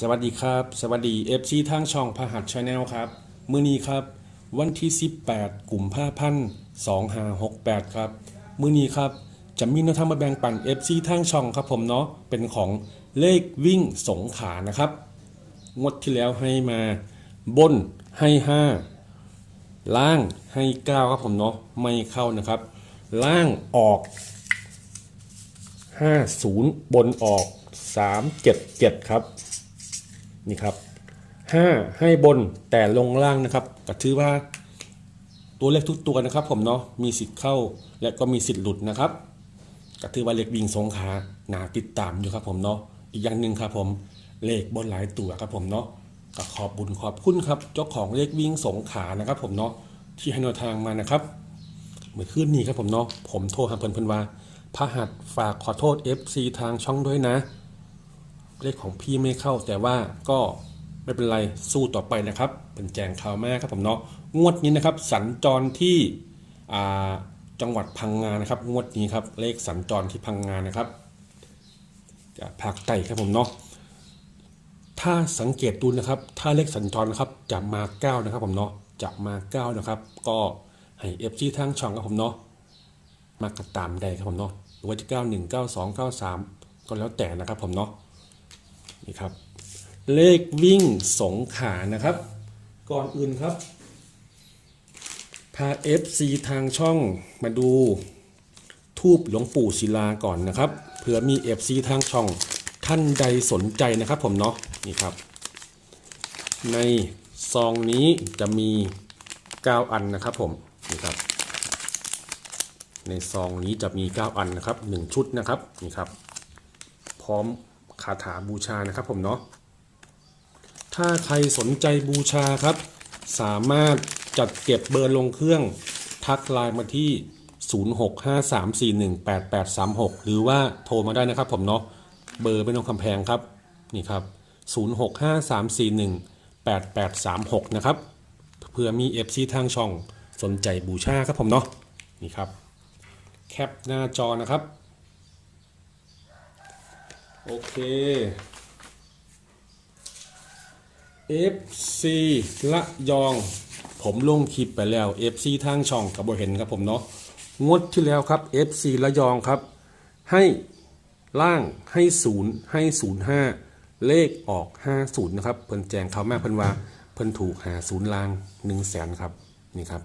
สวัสดีครับ สวัสดี FC ทางช่องพหัสชาแนลครับ มื้อนี้ครับ วันที่ 18กลุ่มผ้าพันธ์2568ครับ มื้อนี้ครับ จะมีแนวทางมาแบ่งปัน FC ทางช่องครับผมเนาะเป็นของเลขวิ่งสงขานะครับ งวดที่แล้วให้มา บนให้ 5 ล่างให้ 9 ครับผมเนาะไม่เข้านะครับ ล่างออก 50 บนออก 377 ครับ นี่ครับ5ให้บนแต่ลงล่างนะครับก็ถือว่าตัวเลขทุกตัวนะครับ ผมเนาะมีสิทธิ์เข้าและก็มีสิทธิ์หลุดนะครับก็ถือว่าเลขวิ่งสงขาหนาติดตามอยู่ครับผมเนาะอีกอย่างหนึ่งครับผมเลขบนหลายตัวครับผมเนาะก็ขอบบุญขอบคุณครับ เจ้าของเลขวิ่งสงขานะครับผมเนาะที่ให้แนวทางมานะครับเมื่อคืนนี้ครับผมเนาะผมโทรหาเพื่อนเพื่อนว่าพระหัสฝากขอโทษ FC ทางช่องด้วยนะ เลขของพี่ไม่เข้าแต่ว่าก็ไม่เป็นไรสู้ต่อไปนะครับ เป็นแจงข่าวแม่ครับผมเนาะงวดนี้นะครับ สัญจรที่จังหวัดพังงานะครับ งวดนี้ครับ เลขสัญจรที่พังงานะครับจากภาคใต้ครับผมเนาะถ้าสังเกตดูนะครับ ถ้าเลขสัญจรนะครับจะมา9นะครับผมเนาะจะมา9นะครับ ก็ให้เอฟซีทางช่องครับผมเนาะมากระตามได้ครับผมเนาะหรือว่าจะ91 92 93 ก็แล้วแต่นะครับผมเนาะ นี่ครับ เลขวิ่งสงขานะครับ ก่อนอื่นครับ พา FC ทางช่องมาดูทูบหลวงปู่ศิลาก่อนนะครับเผื่อมี FC ทางช่องท่านใดสนใจนะครับผมเนาะนี่ครับ ในซองนี้จะมี 9 อันนะครับผมนี่ครับ ในซองนี้จะมี 9 อันนะครับ 1 ชุดนะครับนี่ครับ พร้อม คาถาบูชานะครับผมเนาะถ้าใครสนใจบูชาครับ สามารถจัดเก็บเบอร์ลงเครื่อง ทักไลน์มาที่ 0653418836 หรือว่าโทรมาได้นะครับผมเนาะเบอร์ไม่ต้องคำแพงครับนี่ครับ 0653418836 นะครับเพื่อมี FC ทางช่องสนใจบูชาครับผมเนาะนี่ครับ แคปหน้าจอนะครับ โอเค FC ละยอง ผมลงคลิปไปแล้ว FC ทางช่องกับบเห็นครับผมเนาะงวดที่แล้วครับ FC ละยองครับ ให้ล่างให้ศูนย์ให้ศูนย์ห้าเลขออก50นะครับเพิ่นแจงเขาแม่เพิ่นว่าเพิ่นถูกหาศูนย์ลาง1 0 0 0 0แสนครับนี่ครับ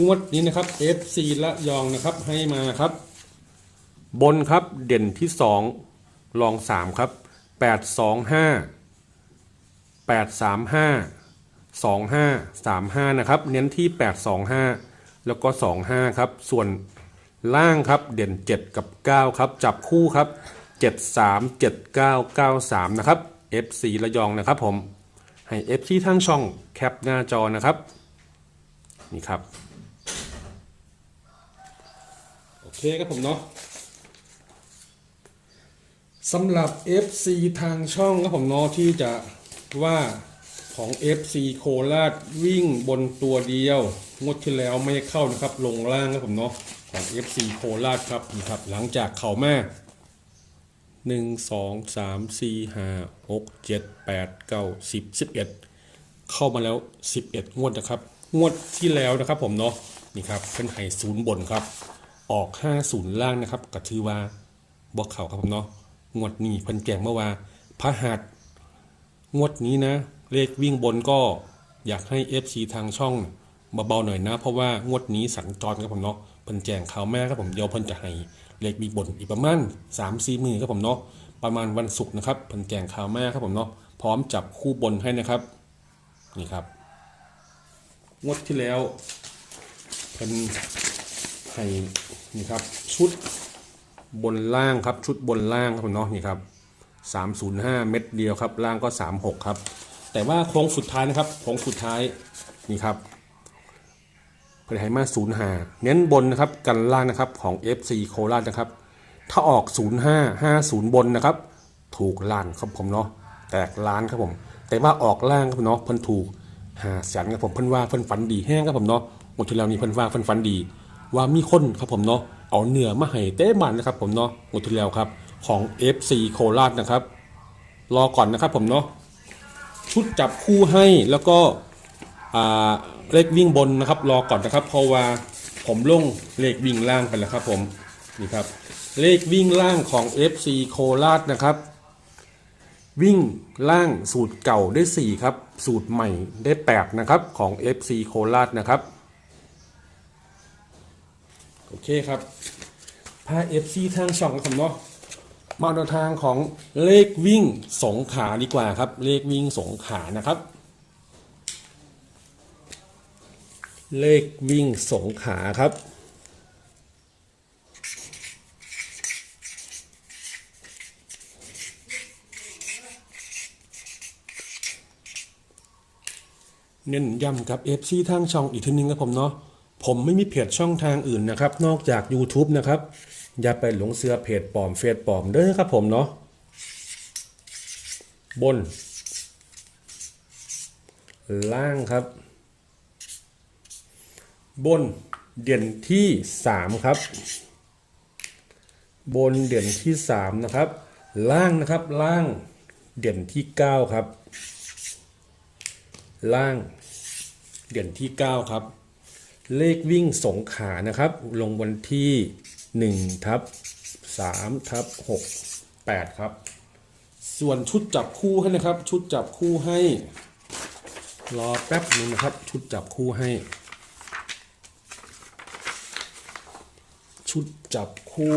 งวดนี้นะครับ FC ละยองนะครับให้มาครับ บนครับเด่นที่2 รอง 3 ครับ 8 2 5 8 3 5 2 5 3 5 นะครับ เน้นที่ 8 2 5 แล้วก็ 2 5 ครับ ส่วนล่างครับเด่น 7 กับ 9 ครับ จับคู่ครับ 7 3 7 9 9 3 นะครับ FC ระยองนะครับผมให้ FC ทั้งช่องแคปหน้าจอนะครับ นี่ครับ โอเคครับผมเนาะ สำหรับ FC ทางช่องครับผมเนาะที่จะว่าของ FC โคราชวิ่งบนตัวเดียวงวดที่แล้วไม่เข้านะครับ ลงล่างครับผมเนาะของ FC โคราชครับนี่ครับ หลังจากเข่าแมาหนึ่งสองสามสี่ห้าหกเจ็ดแปดเก้าสิบสิบเอ็ดเข้ามาแล้ว11งวดนะครับ งวดที่แล้วนะครับผมเนาะนี่ครับเป็นไห่ศูนย์บนครับ ออก50ล่างนะครับก็ถือว่าบอกเข่าครับผมเนาะ งวดนี้เพิ่นแจ้งเมื่อว่าพระหัสงวดนี้นะ เลขวิ่งบนก็อยากให้ FC ทางช่องเบาๆหน่อยนะ เพราะว่างวดนี้สัญจรครับผมเนาะเพิ่นแจ้งข่าวแม่ครับผมเดี๋ยวเพิ่นจะให้เลขวิ่งบนอีกประมาณ3-4มือครับผมเนาะประมาณวันศุกร์นะครับเพิ่นแจ้งข่าวแม่ครับผมเนาะพร้อมจับคู่บนให้นะครับนี่ครับ งวดที่แล้วเป็นให้นี่ครับชุด บนล่างครับชุดบนล่างครับผมเนาะนี่ครับ305 เม็ดเดียวครับ ล่างก็ 36 ครับ แต่ว่าโค้งสุดท้ายนะครับโค้งสุดท้ายนี่ครับเพื่อให้มา0 5เน้นบนนะครับกันล่างนะครับของ FC โคราชนะครับ ถ้าออก 05 50 บนนะครับ ถูกล้านครับผมเนาะแตกล้านครับผม แต่ว่าออกล่างครับผมเนาะเพิ่นถูกหาแสนครับผมเพิ่นว่าเพิ่นฝันดีแห้งครับผมเนาะหมดที่แล้วนี้เพิ่นว่าเพิ่นฝันดี ว่ามีคนครับผมเนาะเอาเนื้อมาให้เต้มันนะครับผมเนาะหมดที่แล้วครับ ของ FC โคราชนะครับ รอก่อนนะครับผมเนาะชุดจับคู่ให้แล้วก็เลขวิ่งบนนะครับ รอก่อนนะครับ เพราะว่าผมลงเลขวิ่งล่างไปแล้วครับผมนี่ครับเลขวิ่งล่างของ FC โคราชนะครับ วิ่งล่างสูตรเก่าได้ 4 ครับ สูตรใหม่ได้ 8 นะครับ ของ FC โคราชนะครับ โอเคครับพา FC ทางช่องกันเนาะมาดูทางของเลขวิ่งสงขาดีกว่าครับ เลขวิ่งสงขานะครับ เลขวิ่งสงขาครับเน้นย้ำกับ FC ทางช่องอีกทีนึงครับผมเนาะ ผมไม่มีเพจช่องทางอื่นนะครับ นอกจาก YouTube นะครับ อย่าไปหลงเสือเพจปลอมเฟซปลอมเด้อครับผมเนาะบน ล่างครับ บนเด่นที่ 3 ครับ บนเด่นที่ 3 นะครับ ล่างนะครับล่างเด่นที่ 9 ครับ ล่างเด่นที่ 9 ครับ เลขวิ่งสงขานะครับ ลงวันที่1ทับ3ทับ6 8 ครับ ส่วนชุดจับคู่ให้นะครับ ชุดจับคู่ให้ รอแป๊บนึงนะครับ ชุดจับคู่ให้ ชุดจับคู่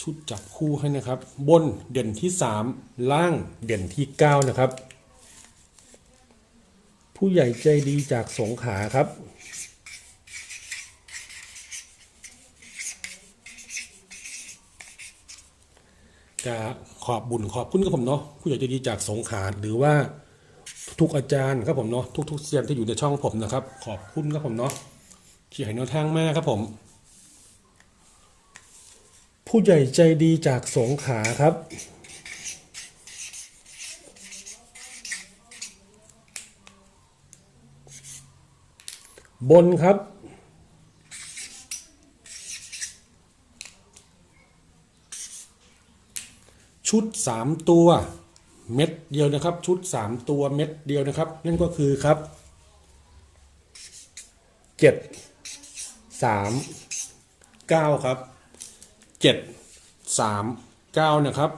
ชุดจับคู่ให้นะครับ บนเด่นที่ 3 ล่างเด่นที่ 9 นะครับ ผู้ใหญ่ใจดีจากสงขาครับ กาขอบบุญขอบคุณครับผมเนาะผู้ใหญ่ใจดีจากสงขาหรือว่าทุกอาจารย์ครับผมเนาะทุกๆเซียนที่อยู่ในช่องผมนะครับ ขอบคุณครับผมเนาะที่ให้แนวทางมากครับผม ผู้ใหญ่ใจดีจากสงขาครับ บนครับ ชุด 3 ตัว เม็ดเดียวนะครับ ชุด 3 ตัวเม็ดเดียวนะครับ นั่นก็คือครับ 7 3 9 ครับ เจ็ดสามเก้านะครับ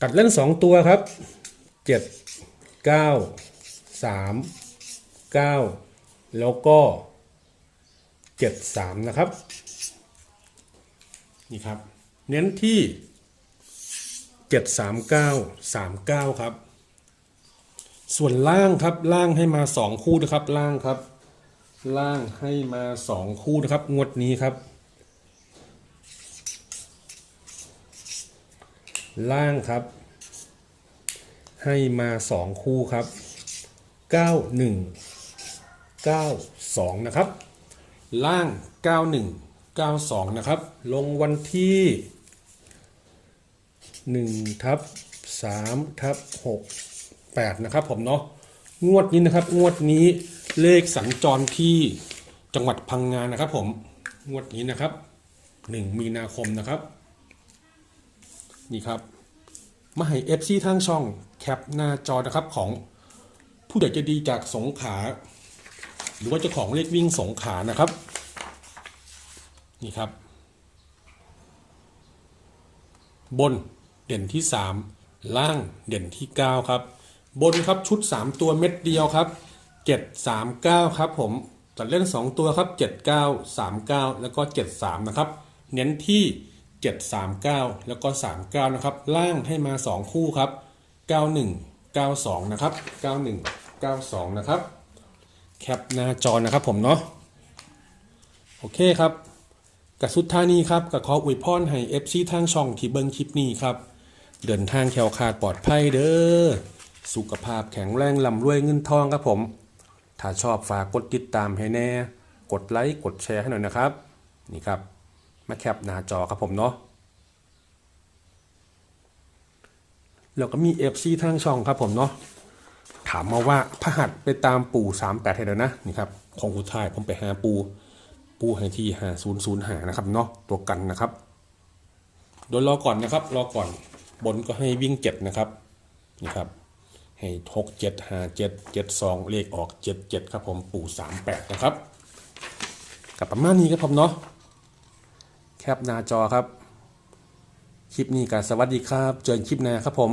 ตัดเล่นสองตัวครับเจ็ดเก้าสามเก้าแล้วก็เจ็ดสามนะครับ นี่ครับ เน้นที่เจ็ดสามเก้าสามเก้าครับ ส่วนล่างครับล่างให้มาสองคู่นะครับล่างครับ ล่างให้มาสองคู่นะครับ งวดนี้ครับ ล่างครับ ให้มาสองคู่ครับ 91 92 นะครับ ล่าง 91 92 นะครับ ลงวันที่1ทับ3ทับ6 8 นะครับผมเนาะงวดนี้นะครับ งวดนี้เลขสัญจรที่จังหวัดพังงานนะครับ ผมงวดนี้นะครับ 1 มีนาคมนะครับ นี่ครับ มาให้ FC ทางช่องแคปหน้าจอนะครับของผู้ใหญ่จะดีจากสงขา หรือว่าเจ้าของเลขวิ่งสงขานะครับ นี่ครับ บนเด่นที่ 3 ล่างเด่นที่ 9 ครับ บนครับชุด 3 ตัวเม็ดเดียวครับ 7 3 9 ครับผมตัดเล่น 2 ตัวครับ 7 9 3 9 แล้วก็ 7 3 นะครับ เน้นที่ 739 แล้วก็ 39 นะครับ ล่างให้มา 2 คู่ครับ 91 92 นะครับ 91 92 นะครับ แคปหน้าจอนะครับผมเนาะ โอเคครับกับสุดท้ายนี้ครับกับขออวยพรให้ FC ทางช่องที่เบิ่งคลิปนี้ครับ เดินทางแคล้วคลาดปลอดภัยเด้อ สุขภาพแข็งแรงลำรวยเงินทองครับผม ถ้าชอบฝากกดติดตามให้แน่ กดไลค์ กดแชร์ให้หน่อยนะครับ นี่ครับ มาแคปหน้าจอครับผมเนาะแล้วก็มี FC ทางช่องครับผมเนาะถามมาว่าพระหัสไปตามปู่38ให้แล้วนะนี่ครับของสุดท้ายผมไปหาปู่ปูให้ที่หาศูนย์ศูนย์หานะครับเนาะตัวกันนะครับ โดยรอก่อนนะครับ รอก่อนบนก็ให้วิ่งเจ็ดนะครับนี่ครับ ให้หกเจ็ดหาเจ็ดเจ็ดสองเลขออกเจ็ดเจ็ดครับผมปู่สามแปดนะครับกับประมาณนี้ครับผมเนาะ แคปหน้าจอครับ คลิปนี้ก็สวัสดีครับ เจอกันคลิปหน้าครับผม